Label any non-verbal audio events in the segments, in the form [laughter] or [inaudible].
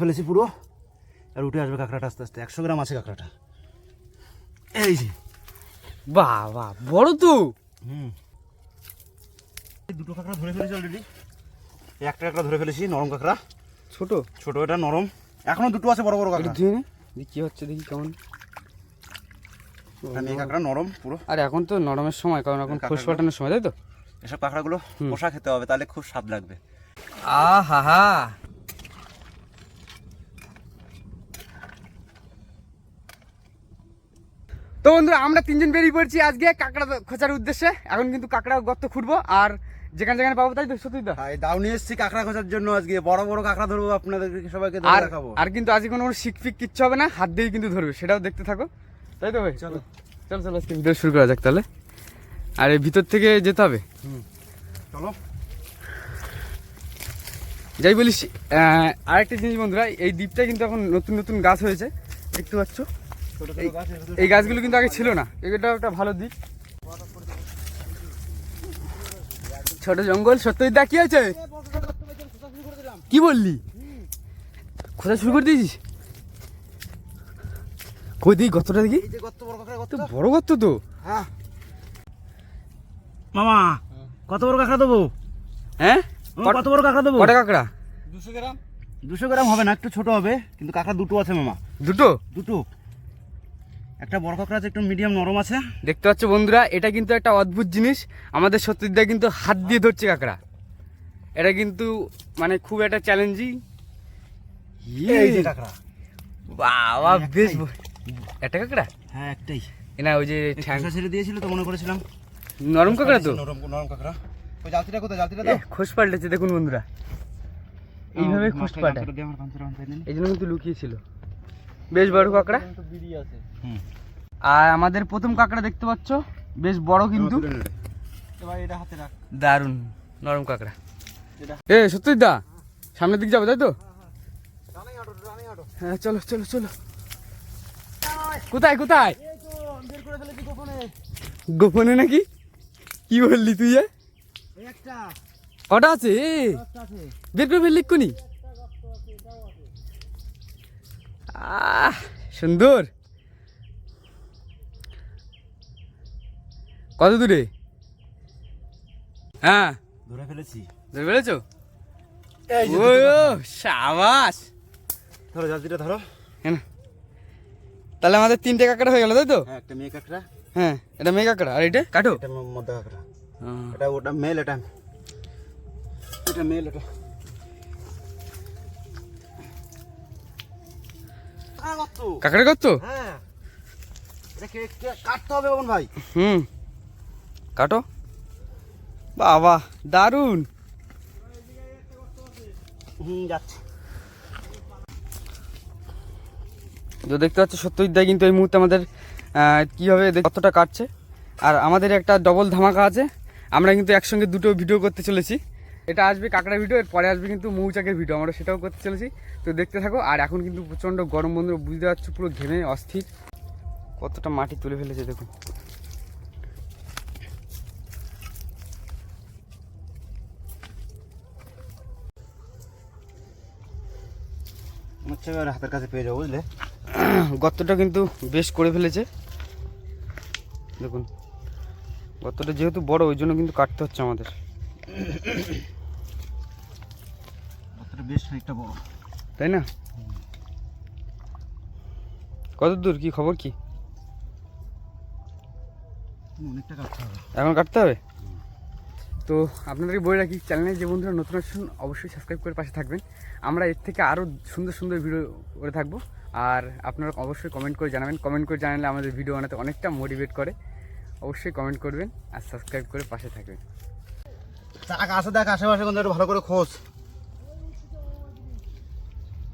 ফেলেছি পুরো। আর উঠে আসবে কাঁকড়াটা আস্তে আস্তে। একশো গ্রাম আছে কাঁকড়াটা। এই যে। বাবা বড় তো। হুম। এই দুটো কাঁকড়া ধরে ফেলেছি অলরেডি একটা কাঁকড়া ধরে ফেলেছি নরম কাঁকড়া। ছোট? ছোট এটা নরম। এখনও দুটো আছে বড় বড় কাঁকড়া। ধুয়ে নে। কি হচ্ছে দেখি কেমন। এই কাঁকড়া নরম পুরো। আর এখন তো নরমের সময় কারণ এখন খোস পাঠানোর সময় তাই তো? এসব কাঁকড়াগুলো কষা খেতে হবে তাহলে খুব স্বাদ লাগবে। আহা হা তো বন্ধুরা আমরা তিনজন বেরিয়ে পড়ছি আজকে কাঁকড়া খোঁচার উদ্দেশ্যে। এখন কিন্তু কাঁকড়া গর্ত খুঁড়বো আর যেখানে যেখানে পাবো তাই তো সত্যি তো? এই দাও নিয়ে এসেছি কাঁকড়া খোঁজার জন্য আজকে। বড় বড় কাঁকড়া ধরবো আপনাদেরকে সবাইকে আর দেখাবো। আর কিন্তু আজকে কোনো শিক ফিক কিচ্ছু হবে না হাত দিয়েই কিন্তু ধরবে সেটাও দেখতে থাকো। তাই তো ভাই? চলো। চলো চলো আজকে ভিডিও শুরু করা যাক তাহলে। আর এই ভিতর থেকে যেতে হবে? চলো। যাই বলিস আরেকটা জিনিস বন্ধুরা এই দ্বীপটা কিন্তু এখন নতুন নতুন গাছ হয়েছে দেখতে পাচ্ছ? এই- গাছগুলো কিন্তু আগে ছিল না। এটা একটা ভালো দিক। ছোট জঙ্গল সত্যি দা কি আছে কি বললি? খোঁজা শুরু করে দিয়েছিস? কই দিই গতটা দেখি? গর্ত তো বড় গর্ত তো। হ্যাঁ। মামা কত বড় কাঁকড়া দেবো? হ্যাঁ? কত বড় কাঁকড়া দেবো? কটা কাঁকড়া? দুশো গ্রাম। দুশো গ্রাম হবে না একটু ছোট হবে কিন্তু কাঁকড়া দুটো আছে মামা। দুটো? দুটো। একটা বড় কাঁকড়া আছে একটু মিডিয়াম নরম আছে। দেখতে পাচ্ছ বন্ধুরা এটা কিন্তু একটা অদ্ভুত জিনিস। আমাদের সত্যিদা কিন্তু হাত দিয়ে ধরছে কাঁকড়া এটা কিন্তু মানে খুব একটা চ্যালেঞ্জিং কাঁকড়া বাবা এই বেশ একটা কাঁকড়া হ্যাঁ একটাই। না ওই যে ঠ্যাং ছেড়ে দিয়েছিল তো মনে করেছিলাম। নরম কাঁকড়া তো? নরম নরম কাঁকড়া ওই জালতিটা কোথায়? জালতিটা দাও। খোস পাল্টেছে দেখুন বন্ধুরা। এইভাবে খোস। এই জন্য কিন্তু লুকিয়েছিল। বেশ বড় কাঁকড়া। হুম। আর আমাদের প্রথম কাঁকড়া দেখতে পাচ্ছ বেশ বড় কিন্তু। দারুণ নরম কাঁকড়া। এ সত্যি দা সামনের দিক যাব তাই তো? হ্যাঁ চলো চলো চলো। কোথায় কোথায়? এই তো বের করে ফেলেছি গোপনে। গোপনে নাকি? কি বললি তুই এ? একটা। কটা আছে? বের করে ফেললি কোনি আহ সুন্দর। কত দূরে? হ্যাঁ। ধরে ফেলেছি। ধরে ফেলেছো? ও সাবাস। ধরো জালতিটা ধরো। হ্যাঁ তাহলে আমাদের তিনটে কাঁকড়া হয়ে গেল তাই তো? হ্যাঁ একটা মেয়ে কাঁকড়া। হ্যাঁ এটা মেয়ে কাঁকড়া। আর এটা? কাটো এটা ম- কাঁকড়া। এটা ওটা মেল এটা এটা মেল এটা কাঁকড়া কত হ্যাঁ। কাটতে হবে ভাই। হুম। কাটো। বাবা দারুণ হুম যাচ্ছে। তো দেখতে পাচ্ছ সত্যজিৎ দায় কিন্তু এই মুহূর্তে আমাদের কীভাবে কতটা কাটছে। আর আমাদের একটা ডবল ধামাকা আছে। আমরা কিন্তু একসঙ্গে দুটো ভিডিও করতে চলেছি। এটা আসবে কাঁকড়া ভিডিও এর পরে আসবে কিন্তু মৌচাকের ভিডিও আমরা সেটাও করতে চলেছি। তো দেখতে থাকো আর এখন কিন্তু প্রচণ্ড গরম বন্ধু বুঝতে পারছ পুরো ঘেমে অস্থির। কতটা মাটি তুলে ফেলেছে দেখুন। হচ্ছে হাতের কাছে পেয়ে যাব বুঝলে? গর্তটা কিন্তু বেশ করে ফেলেছে। দেখুন গর্তটা যেহেতু বড় ওই জন্য কিন্তু কাটতে হচ্ছে আমাদের। কতটা বেশ খানিকটা বড়। তাই না? কত দূর? কি খবর কি? অনেকটা কাটতে হবে। এখন কাটতে হবে? তো আপনাদেরকে বলে রাখি চ্যানেলে যে বন্ধুরা নতুন আসুন অবশ্যই সাবস্ক্রাইব করে পাশে থাকবেন। আমরা এর থেকে আরও সুন্দর সুন্দর ভিডিও করে থাকব। আর আপনারা অবশ্যই কমেন্ট করে জানাবেন। কমেন্ট করে জানালে আমাদের ভিডিও বানাতে অনেকটা মোটিভেট করে। অবশ্যই কমেন্ট করবেন আর সাবস্ক্রাইব করে পাশে থাকবেন। দেখ আশেপাশে কোন একটু ভালো করে খোঁজ।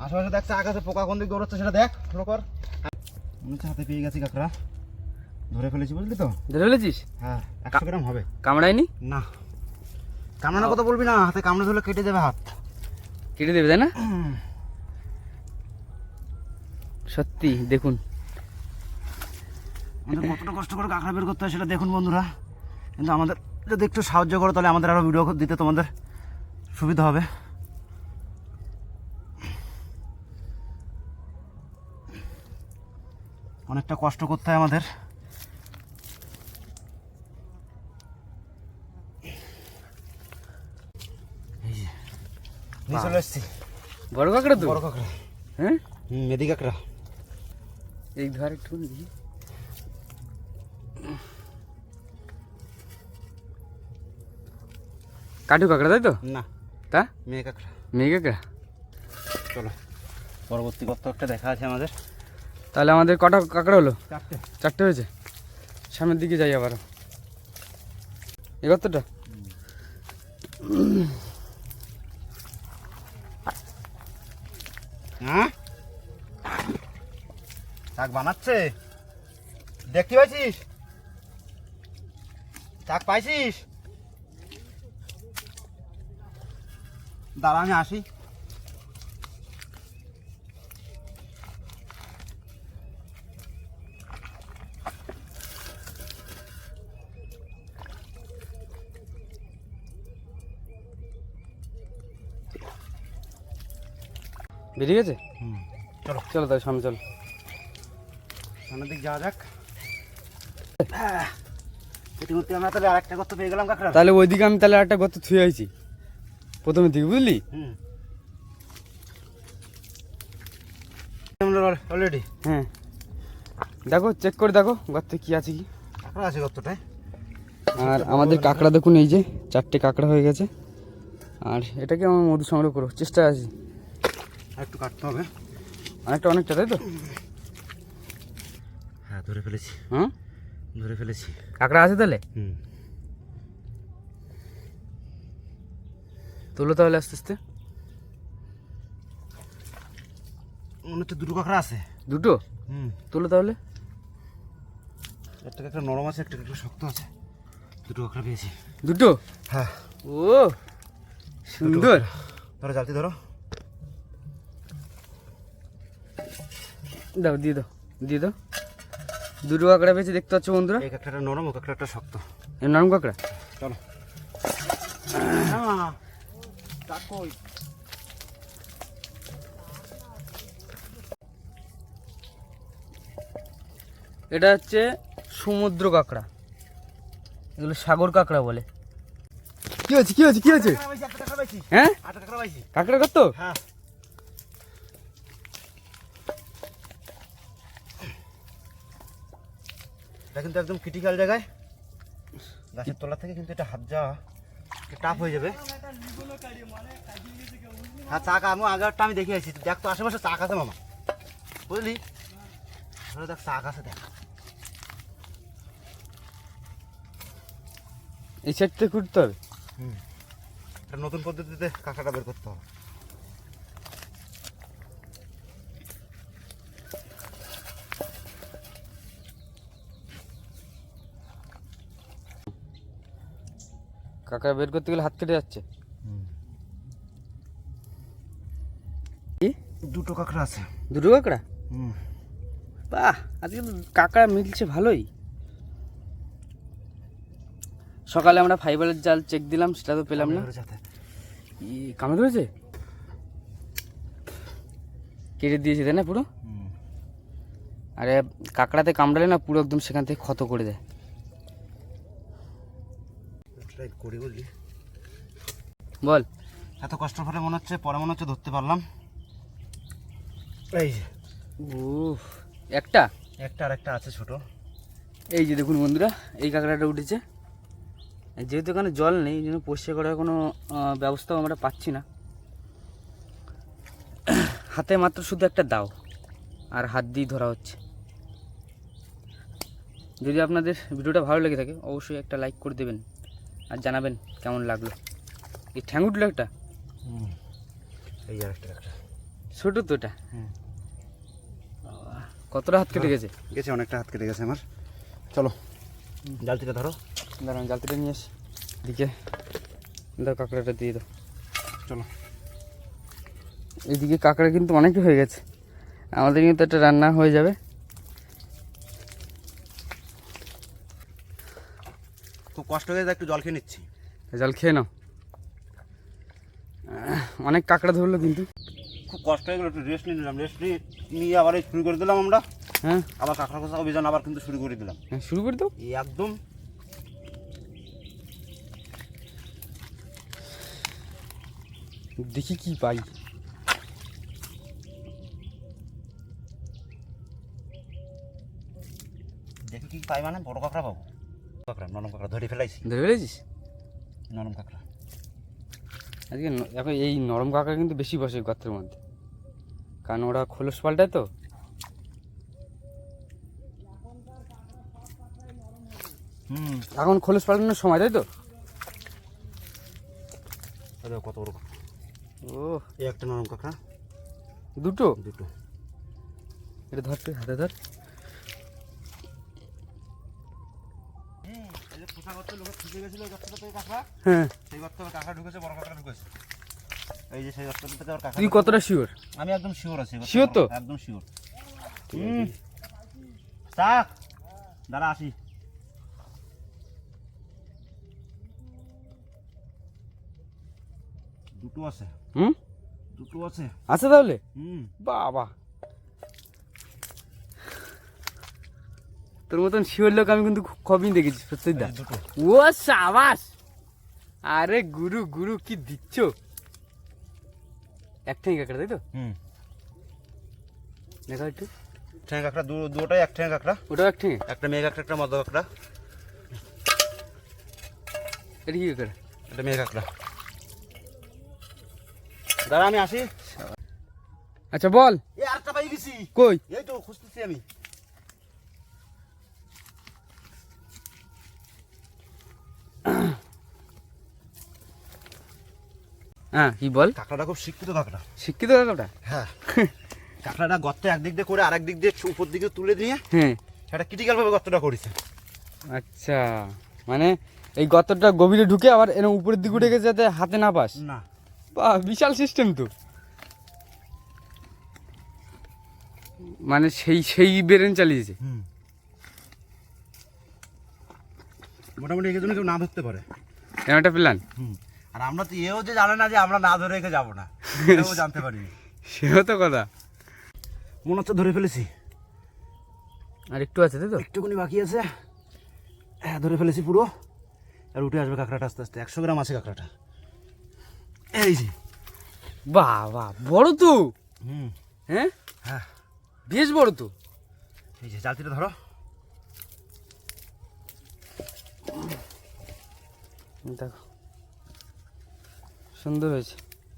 আশেপাশে দেখ চাক আছে পোকা কোন দিক দৌড়াচ্ছে সেটা দেখ ভালো কর। মনে হচ্ছে হাতে পেয়ে গেছি কাঁকড়া। ধরে ফেলেছি বুঝলি তো? ধরে ফেলেছিস? হ্যাঁ একশো গ্রাম হবে। কামড়ায়নি? না। কামড়ানোর কথা বলবি না হাতে কামড়ে ধরলে কেটে যাবে হাত। কেটে দেবে তাই না? সত্যি দেখুন। আমাদের কতটা কষ্ট করে কাঁকড়া বের করতে হয় সেটা দেখুন বন্ধুরা। কিন্তু আমাদের যদি একটু সাহায্য করো তাহলে আমাদের আরও ভিডিও দিতে তোমাদের সুবিধা হবে। অনেকটা কষ্ট করতে হয় আমাদের। চলে এসছি বড় কাঁকড়া তো? বড় কাঁকড়া। হ্যাঁ? মেদি কাঁকড়া। এই ধর একটু কাঠু কাঁকড়া তাই তো? না। তা? মেয়ে কাঁকড়া। মেয়ে কাঁকড়া? চলো পরবর্তী কত একটা দেখা আছে আমাদের। তাহলে আমাদের কটা কাঁকড়া হলো? চারটে। চারটে হয়েছে? সামনের দিকে যাই আবার কতটা হ্যাঁ? শাক বানাচ্ছে? দেখতে পাইছিস? শাক পাইছিস? দাঁড়া আমি আসি। বেরিয়ে গেছে? হুম। চলো চলো তাই সামনে চলো। সামনের দিক যাওয়া যাক। ইতিমধ্যে আমরা তাহলে আরেকটা করতে পেয়ে গেলাম কাঁকড়া। তাহলে ওইদিকে আমি তাহলে একটা গর্ত থুয়ে আইছি। প্রথমের দিকে বুঝলি? অলরেডি হ্যাঁ। দেখো চেক করে দেখো গর্তে কি আছে কি। কাঁকড়া আছে কতটায় আর আমাদের কাঁকড়া দেখুন এই যে চারটে কাঁকড়া হয়ে গেছে। আর এটাকে আমার মধু সংগ্রহ করব চেষ্টা আছি। একটু কাটতে হবে। অনেকটা অনেকটা তাই তো? হ্যাঁ ধরে ফেলেছি। হ্যাঁ ধরে ফেলেছি। কাঁকড়া আছে তাহলে? হুম। তোলো তাহলে আস্তে আস্তে। মনে হচ্ছে দুটো কাঁকড়া আছে। দুটো? হুম। তোলো তাহলে। একটা কাঁকড়া নরম আছে একটা কাঁকড়া শক্ত আছে। দুটো কাঁকড়া পেয়েছি। দুটো? হ্যাঁ। ও সুন্দর। ধরো জালতি ধরো। দাও দিয়ে দাও দিয়ে দাও। দুটো কাঁকড়া পেয়েছি দেখতে পাচ্ছ বন্ধুরা? এই কাঁকড়াটা নরম ও কাঁকড়াটা শক্ত। নরম কাঁকড়া? চলো। এটা হচ্ছে সমুদ্র কাঁকড়া। এগুলো সাগর কাঁকড়া বলে। কি হচ্ছে কি হয়েছে কি হচ্ছে একটা কাঁকড়া পাইছি। হ্যাঁ কাঁকড়া কাঁকড়া কত? হ্যাঁ। এটা কিন্তু একদম ক্রিটিক্যাল জায়গায়। গাছের তলা থেকে কিন্তু এটা হাত যাওয়া টাফ হয়ে যাবে। হ্যাঁ চাক আমি আগেরটা আমি দেখে আসছি দেখ তো আশেপাশে চাক আছে মামা। বুঝলি? দেখ চাক আছে দেখ। এই সাইড থেকে খুঁড়তে হবে? হুম। নতুন পদ্ধতিতে কাঁকড়াটা বের করতে হবে। কাঁকড়া বের করতে গেলে হাত কেটে যাচ্ছে। দুটো কাঁকড়া আছে। দুটো কাঁকড়া? হুম। বাহ আজকে তো কাঁকড়া মিলছে ভালোই। সকালে আমরা ফাইবারের জাল চেক দিলাম সেটা তো পেলাম না। কামড়ে ধরেছে কেটে দিয়েছে তাই না পুরো? আরে কাঁকড়াতে কামড়ালে না পুরো একদম সেখান থেকে ক্ষত করে দেয়। ট্রাই করি বল। এত কষ্ট করে মনে হচ্ছে পরে মনে হচ্ছে ধরতে পারলাম। এই যে। ও একটা? একটা আর একটা আছে ছোট। এই যে দেখুন বন্ধুরা এই কাঁকড়াটা উঠেছে। যেহেতু এখানে জল নেই এই জন্য পরিষ্কার করার কোনো ব্যবস্থাও আমরা পাচ্ছি না। হাতে মাত্র শুধু একটা দাও আর হাত দিয়ে ধরা হচ্ছে। যদি আপনাদের ভিডিওটা ভালো লেগে থাকে অবশ্যই একটা লাইক করে দেবেন। আর জানাবেন কেমন লাগল। এই ঠ্যাং উঠল একটা? হুম এই একটা একটা। ছোটো তো এটা? বাবা, কতটা হাত কেটে গেছে? গেছে অনেকটা হাত কেটে গেছে আমার। চলো জালতিটা ধরো। দাঁড়ান জালতিটা নিয়ে আসি। দিকে দাও কাঁকড়াটা দিয়ে দাও। চলো। এদিকে কাঁকড়া কিন্তু অনেকই হয়ে গেছে। আমাদের কিন্তু একটা রান্না হয়ে যাবে। কষ্ট হয়ে যায় একটু জল খেয়ে নিচ্ছি। জল খেয়ে নাও। অনেক কাঁকড়া ধরলো কিন্তু। খুব কষ্ট হয়ে গেলো একটু রেস্ট নিয়ে নিলাম রেস্ট নিয়ে আবার এই শুরু করে দিলাম আমরা। হ্যাঁ। আবার কাঁকড়া খোসা অভিযান আবার কিন্তু শুরু করে দিলাম। হ্যাঁ শুরু করে দাও। একদম। দেখি কি পাই। দেখি কি পাই মানে বড় কাঁকড়া পাবো। কাঁকড়া নরম কাঁকড়া ধরে ফেলাইছি। ধরে ফেলেছিস? নরম কাঁকড়া। আজকে এখন এই নরম কাঁকড়া কিন্তু বেশি বসে গর্তের মধ্যে। কারণ ওরা খোলস পাল্টায় তো। হুম। এখন খোলস পাল্টানোর সময় তাই তো? কত বড় ও এই একটা নরম কাঁকড়া। দুটো? দুটো। এটা ধর তুই হাতে ধর। তুই কতটা শিওর আমি একদম শিওর আছি এবার তো? একদম শিওর হুম। দাঁড়া আসি। দুটো আছে। হুম? দুটো আছে। আছে তাহলে? হুম। বাবা। তোর মতন শিওর লোক আমি কিন্তু খুব কমই দেখেছি সত্যি দা। ও সাবাস! আরে গুরু গুরু কি দিচ্ছ? একটাই কাঁকড়া তাই তো? হুম। দেখা একটু। ঠ্যাং কাঁকড়া দুটোই এক ঠ্যাং কাঁকড়া। ওটাও একটাই একটা মেয়ে কাঁকড়া একটা মদ কাঁকড়া। এটা কি কাঁকড়া? একটা মেয়ে কাঁকড়া। দাঁড়া আমি আসি। আচ্ছা বল। এই আরেকটা পাই গেছি। কই? এই তো খুঁজতেছি আমি। হ্যাঁ কি বল? কাঁকড়াটা খুব শিক্ষিত কাঁকড়া। শিক্ষিত কাঁকড়া হ্যাঁ। [laughs] কাঁকড়াটা গর্তে একদিক দিয়ে করে আরেক দিক দিয়ে উপর দিকে তুলে দিয়ে হ্যাঁ। সেটা ক্রিটিক্যাল ভাবে গর্তটা করেছে। আচ্ছা মানে এই গর্তটা গভীরে ঢুকে আবার এরকম উপরের দিকে উঠে গেছে যাতে হাতে না পাস। না। বাহ বিশাল সিস্টেম তো। মানে সেই সেই বেরেন চালিয়েছে। হুম। মোটামুটি একে জন্য কেউ না ধরতে পারে। এরকম একটা প্ল্যান হুম। আর আমরা তো এও যে জানে না যে আমরা না ধরে রেখে যাব না। এও জানতে পারিনি। সেও তো কথা। মনে হচ্ছে ধরে ফেলেছি। আর একটু আছে তাই তো? একটুখানি বাকি আছে। হ্যাঁ ধরে ফেলেছি পুরো। আর উঠে আসবে কাঁকড়াটা আস্তে আস্তে। একশো গ্রাম আছে কাঁকড়াটা। এই যে। বাহ বাহ বড় তো। হুম। হ্যাঁ? হ্যাঁ। বেশ বড় তো। এই যে জালতিটা ধরো। দেখো। সুন্দর হয়েছে।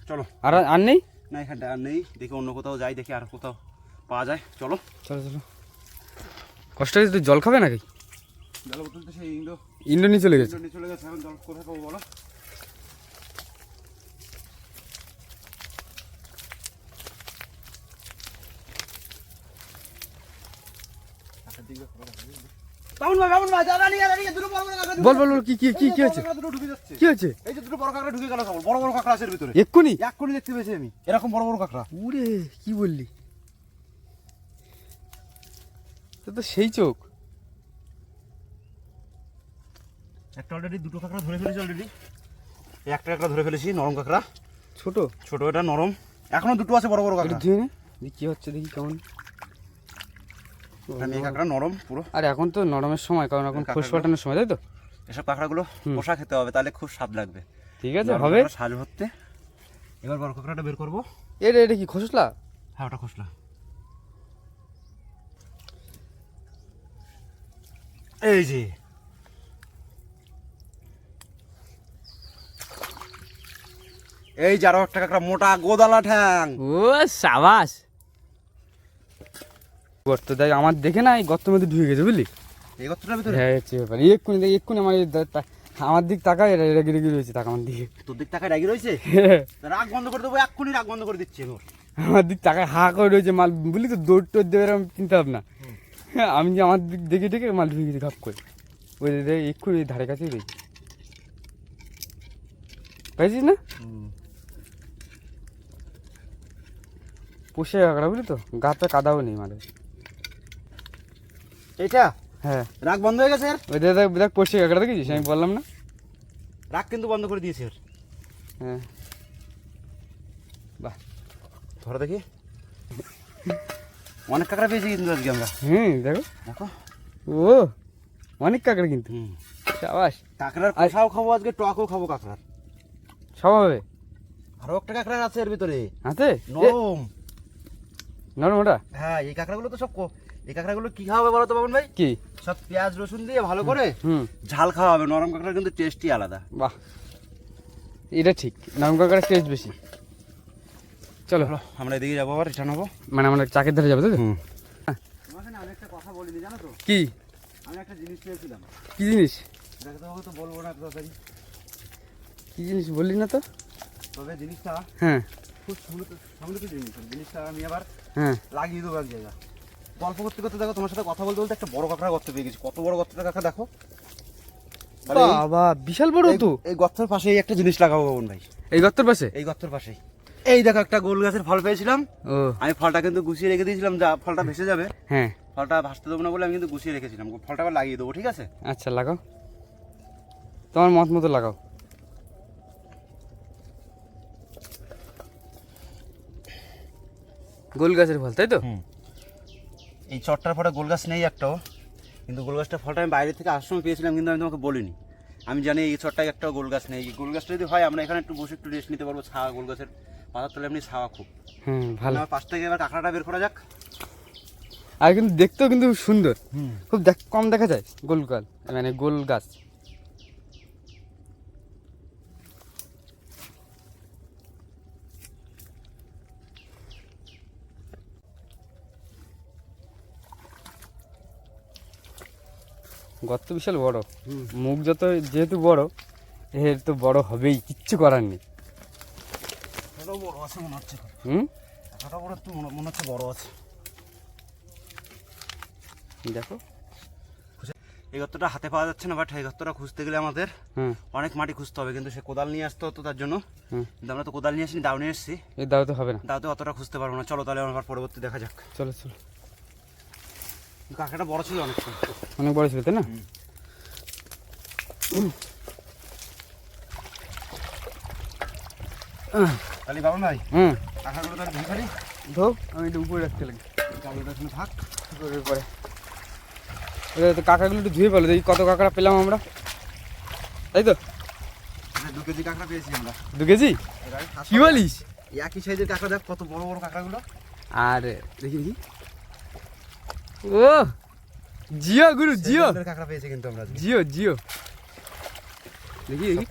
চলো। আর আর নেই? না এখানটা আর নেই। দেখি অন্য কোথাও যাই দেখি আর কোথাও পাওয়া যায়। চলো। চলো চলো। কষ্ট হয়েছে তুই জল খাবে নাকি? জল বোতল তো সেই ইন্ডো ইন্ডো নিয়ে চলে গেছে? চলে গেছে এখন জল কোথায় পাবো বলো? বাবুন ভাই বাবুন ভাই? দাদা নিয়ে দাঁড়িয়ে দুটো বড় বড় কাঁকড়া বল বল বল, কি কি কি কি দুটো ঢুকে যাচ্ছে। কি হয়েছে? এই যে দুটো বড় কাঁকড়া ঢুকে গেল কেবল বড় বড় কাঁকড়া আছে এর ভিতরে। এক্ষুনি? এক কোটি দেখতে পেয়েছি আমি এরকম বড় বড় কাঁকড়া। উরে কি বললি? তো তো সেই চোখ। একটা অলরেডি দুটো কাঁকড়া ধরে ফেলেছি অলরেডি একটা কাঁকড়া ধরে ফেলেছি নরম কাঁকড়া। ছোট? ছোট এটা নরম। এখনও দুটো আছে বড় বড় একটু কাঁকড়া। ধুয়ে নে। দেখি কি হচ্ছে দেখি কেমন। মেয়ে কাঁকড়া নরম পুরো। আর এখন তো নরমের সময় কারণ এখন খোস পাঠানোর সময় তাই তো? এসব কাঁকড়াগুলো। কষা খেতে হবে তাহলে খুব স্বাদ লাগবে। ঠিক আছে হবে। ভরতে এবার বড় কাঁকড়াটা বের করব। এটা এটা কি খসলা? হ্যাঁ ওটা খসলা। এই যে। এই যে আরও একটা কাঁকড়া মোটা গোদালা ঠ্যাং। ও সাবাস। গর্ত দেখ আমার দেখে না এই গর্তের মধ্যে ঢুকে গেছে বুঝলি? এই গর্তটার ভিতরে? হ্যাঁ হচ্ছে ব্যাপার। এক্ষুনি দেখ এক্ষুনি আমার আমার দিক তাকায় রেগে রেগে রয়েছে তাকা আমার দিকে। তোর দিক টাকায় রাগি রয়েছে? রাগ বন্ধ করে দেবো এক্ষুনি রাগ বন্ধ করে দিচ্ছি আমি আমার দিক তাকায় হা করে রয়েছে মাল বুঝলি তো দৌড় টোর দেবে এরকম চিন্তা ভাবনা। হ্যাঁ আমি যে আমার দিক দেখে দেখে মাল ঢুকে গেছি ঘাপ করে। ওই এক্ষুনি এই ধারে কাছেই রয়েছে। পাইছিস না? পুষে কাঁকড়া বুঝলি তো? গাতে কাদাও নেই মালে এইটা? হ্যাঁ। রাগ বন্ধ হয়ে গেছে ওই দেখ দেখ পুষে কাঁকড়া দেখেছিস আমি বললাম না। রাগ কিন্তু বন্ধ করে দিয়েছে এর হ্যাঁ। বাহ। ধরো দেখি। অনেক কাঁকড়া পেয়েছি কিন্তু আজকে আমরা। হুম দেখো। দেখো। ও অনেক কাঁকড়া কিন্তু। সাবাস। কাঁকড়ার কষাও খাব আজকে টকও খাব কাঁকড়ার। সব হবে? আরও একটা কাঁকড়া আছে এর ভিতরে। হাতে? নরম। নরম ওটা? হ্যাঁ এই কাঁকড়াগুলো তো সব কো- এই কাঁকড়াগুলো কি খাওয়াবে বলো তো বাবন ভাই? কি? সব পেঁয়াজ রসুন দিয়ে ভালো করে হুম। ঝাল খাওয়া হবে। নরম কাঁকড়া কিন্তু টেস্টই আলাদা। বাহ। এটা ঠিক। নরম কাঁকড়ার টেস্ট বেশি। চলো। চলো আমরা এদিকে যাব আবার রিটার্ন হব। মানে আমরা চাকের ধারে যাব তো? হুম। আমি একটা কথা বলিনি জানো তো? কি? আমি একটা জিনিস পেয়েছিলাম কি জিনিস? দেখো তোমাকে তো বলব না তাড়াতাড়ি। কি জিনিস বললি না তো? তবে জিনিসটা হ্যাঁ। খুব সমৃদ্ধ সমৃদ্ধ জিনিস। জিনিসটা আমি আবার হ্যাঁ। লাগিয়ে দেবো এক জায়গা গল্প করতে করতে দেখো তোমার সাথে কথা বলতে বলতে একটা বড় কাঁকড়া গর্ত পেয়ে গেছি। কত বড় গর্তটা কাঁকড়া দেখো। বাবা বিশাল বড় তো। এই- গর্তের পাশেই একটা জিনিস লাগাবো বাবন ভাই। এই গর্তের পাশে? এই গর্তের পাশেই। এই দেখো একটা গোল গাছের ফল পেয়েছিলাম। ও। আমি ফলটা কিন্তু গুছিয়ে রেখে দিয়েছিলাম যা ফলটা ভেসে যাবে। হ্যাঁ। ফলটা ভাসতে দেবো না বলে আমি কিন্তু গুছিয়ে রেখেছিলাম। ফলটা আবার লাগিয়ে দেবো ঠিক আছে? আচ্ছা লাগাও। তোমার মত মতো লাগাও। গোল গাছের ফল তাই তো? এই চটটার পরে গোল গাছ নেই একটাও কিন্তু গোল গাছটা ফলটা আমি বাইরে থেকে আসার সময় পেয়েছিলাম কিন্তু আমি তোমাকে বলিনি। আমি জানি এই চটটায় একটাও গোল গাছ নেই। এই গোল গাছটা যদি হয় আমরা এখানে একটু বসে একটু রেস্ট নিতে পারব ছাওয়া গোল গাছের পাতার তলে এমনি ছাওয়া খুব। হুম ভালো। আমার পাশ থেকে এবার কাঁকড়াটা বের করা যাক। আর কিন্তু দেখতেও কিন্তু সুন্দর। খুব দেখ- কম দেখা যায় গোল গাছ মানে গোল গাছ গর্ত বিশাল বড়। মুখ যত যেহেতু বড় এর তো বড় হবেই কিচ্ছু করার নেই। বড় আছে মনে হচ্ছে হুম? বড় মনে হচ্ছে বড় আছে। দেখো। এই গর্তটা হাতে পাওয়া যাচ্ছে না বাট এই গর্তটা খুঁজতে গেলে আমাদের অনেক মাটি খুঁজতে হবে কিন্তু সে কোদাল নিয়ে আসতে হতো তার জন্য। হুম। কিন্তু আমরা তো কোদাল নিয়ে আসিনি দাও নিয়ে এসেছি। এই দাও তো হবে না। দাওতে অতটা খুঁজতে পারব না। চলো তাহলে আবার পরবর্তী দেখা যাক। চলো চলো। কাঁকড়াটা বড় ছিল অনেক অনেক বড় ছিল তাই না? তাহলে বাবন ভাই হুম। কাঁকড়াগুলো তাহলে ধুই পারি ধো আমি একটু উপরে রাখতে লাগি। কাঁকড়াটা এখানে থাক। উপরের পরে তো কাকাগুলো একটু ধুয়ে পেল দেখি কত কাঁকড়া পেলাম আমরা। তাই তো? এখানে দু কেজি কাঁকড়া পেয়েছি আমরা। দু কেজি? কি বলিস? একই সাইজের কাঁকড়া দেখ কত বড় বড় কাঁকড়াগুলো। আর দেখি দেখি। ও জিও গুরু জিও। কাঁকড়া পেয়েছি কিন্তু আমরা জিও জিও। দেখি দেখি।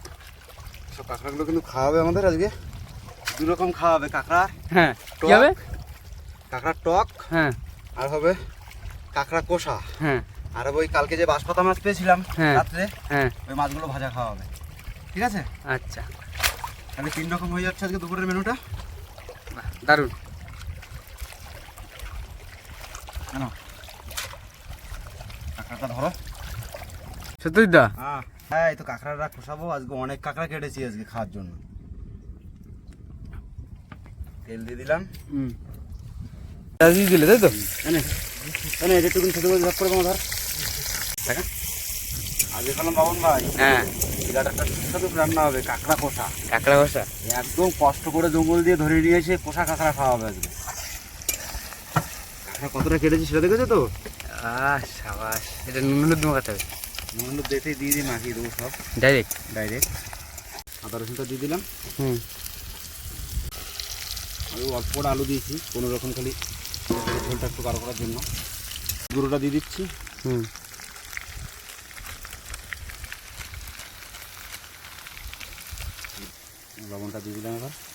সব কাঁকড়াগুলো কিন্তু খাওয়াবে আমাদের আজকে। দু রকম খাওয়াবে কাঁকড়া হ্যাঁ কি টক। হবে? কাঁকড়ার টক হ্যাঁ। আর হবে কাঁকড়া কষা। হ্যাঁ। আর ওই কালকে যে বাঁশপাতা মাছ পেয়েছিলাম হ্যাঁ। রাত্রে হ্যাঁ। ওই মাছগুলো ভাজা খাওয়া হবে ঠিক আছে? আচ্ছা। তাহলে তিন রকম হয়ে যাচ্ছে আজকে দুপুরের মেনুটা। বাহ, দারুণ। কেন? কাঁকড়াটা ধরো। হ্যাঁ। হ্যাঁ এই তো কাঁকড়াটা খোসাবো। আজকে অনেক কাঁকড়া কেটেছি আজকে খাওয়ার জন্য। তেল দিয়ে দিলাম। হুম। দিলে তাই তো? ছোটো করে ঝপ করে ধর। আজকে বাবন ভাই। হ্যাঁ। বিরাট সুস্বাদু রান্না হবে কাঁকড়া কষা কাঁকড়া বসা একদম কষ্ট করে জঙ্গল দিয়ে ধরে নিয়ে এসে কষা কাঁকড়া খাওয়া হবে আজকে। কাঁকড়া কতটা কেটেছি সেটা দেখেছ তো? আহ সাবাস। এটা নুন হলুদ মাখাতে হবে। নুন দেখে দিয়ে দিয়ে মাখিয়ে দেবো সব। ডাইরেক্ট ডাইরেক্ট আদা রসুনটা দিয়ে দিলাম। হুম। আমি অল্প আলু দিয়েছি কোনো রকম খালি ঝোলটা একটু গাঢ় করার জন্য। গুঁড়োটা দিয়ে দিচ্ছি। হুম। লবণটা দিয়ে দিলাম এবার।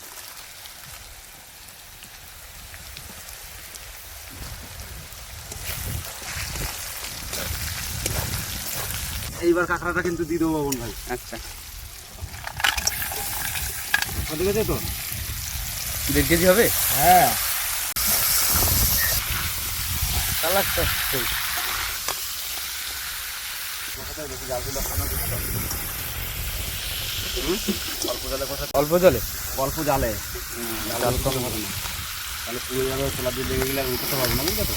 এইবার কাঁকড়াটা কিন্তু দিয়ে দেবো বাবন ভাই। আচ্ছা। ঠিক আছে তো দেড় কেজি হবে? হ্যাঁ। জাল? অল্প জালে? অল্প জলে। অল্প জালে জাল কম হবে না। তাহলে পুরো যাবে খোলা দিয়ে লেগে গেলে আর উঠতে পারব না বুঝলে তো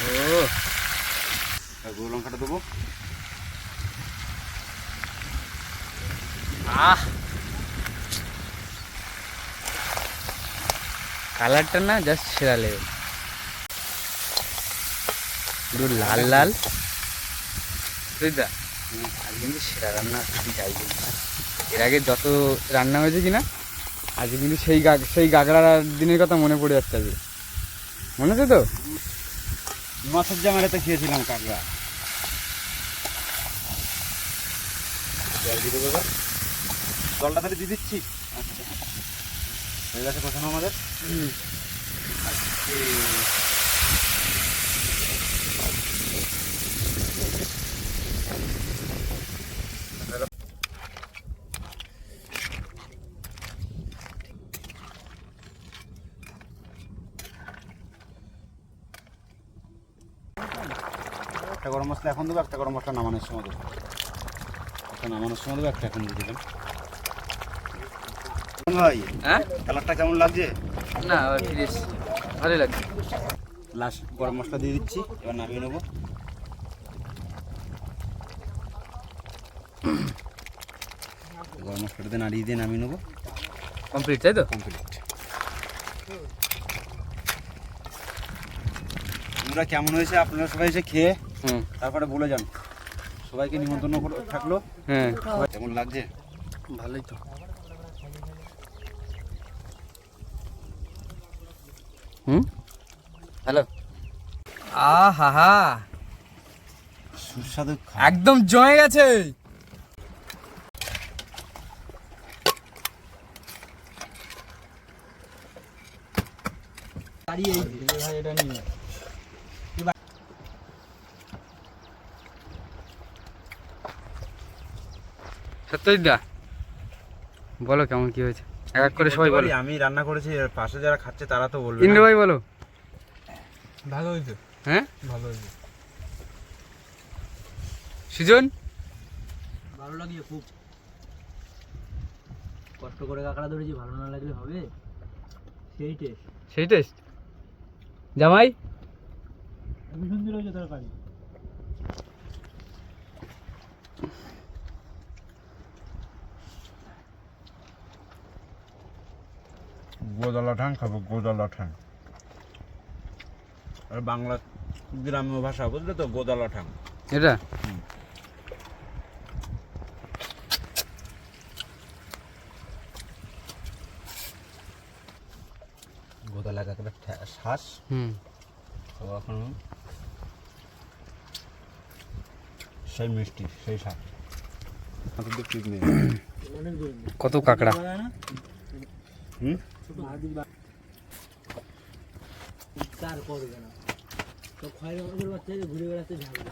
ও আর গুঁড়ো লঙ্কাটা দেবো। আহ। কালারটা না জাস্ট সেরা লেগে পুরো লাল লাল। বুঝলা আজ কিন্তু সেরা রান্না তুই যাই এর আগে যত রান্না হয়েছে কিনা আজকে কিন্তু সেই গাগ সেই গাগড়ার দিনের কথা মনে পড়ে যাচ্ছে আজকে। মনে আছে তো? মাছের তো খেয়েছিলাম কাঁকড়া। জল দিয়ে দেবো জলটা তাহলে দিয়ে দিচ্ছি? আচ্ছা। হয়ে গেছে কোথাও আমাদের? একটা এখন দেবো একটা গরম মশলা নামানোর সময় দেবো। একটা নামানোর সময় দেবো একটা এখন দিয়ে দিলাম। ভাই? হ্যাঁ? কালারটা কেমন লাগছে? না ফিরিস ভালোই লাগছে। লাস্ট গরম মশলা দিয়ে দিচ্ছি এবার নামিয়ে নেব। গরম মশলাটা নাড়িয়ে দিয়ে নামিয়ে নেব। কমপ্লিট তাই তো? কমপ্লিট আমরা কেমন হয়েছে? আপনারা সবাই এসে খেয়ে তারপরে বলে যান। সবাইকে নিমন্ত্রণ করে থাকল। হ্যাঁ। কেমন লাগছে? ভালোই তো। হুম? হ্যালো। আ হা হা সুস্বাদু একদম জমে গেছে। সত্যজিৎ বলো কেমন কি হয়েছে? এক এক করে সবাই বলো। আমি রান্না করেছি পাশে যারা খাচ্ছে তারা তো বলবে ইন্দ্র ভাই বলো। ভালো হয়েছে। হ্যাঁ? ভালো হয়েছে। সুজন? ভালো লাগছে খুব। কষ্ট করে কাঁকড়া ধরেছি ভালো না লাগলে হবে? সেই টেস্ট সেই টেস্ট জামাই? সুন্দর হয়েছে তরকারি। গোদলা ঠাং খাব গোদলা ঠাং আর বাংলা গ্রাম্য ভাষা বুঝলে তো গোদলা ঠাং এটা? গোদলা কাঁকড়া শ্বাস। হুম। এখন সেই মিষ্টি সেই স্বাদ। কত কাঁকড়া? হুম? ছোট হাতি বা কার করবে না। তো খয়ের ওদের বাচ্চা ঘুরে বেড়াতে ঝাড়বে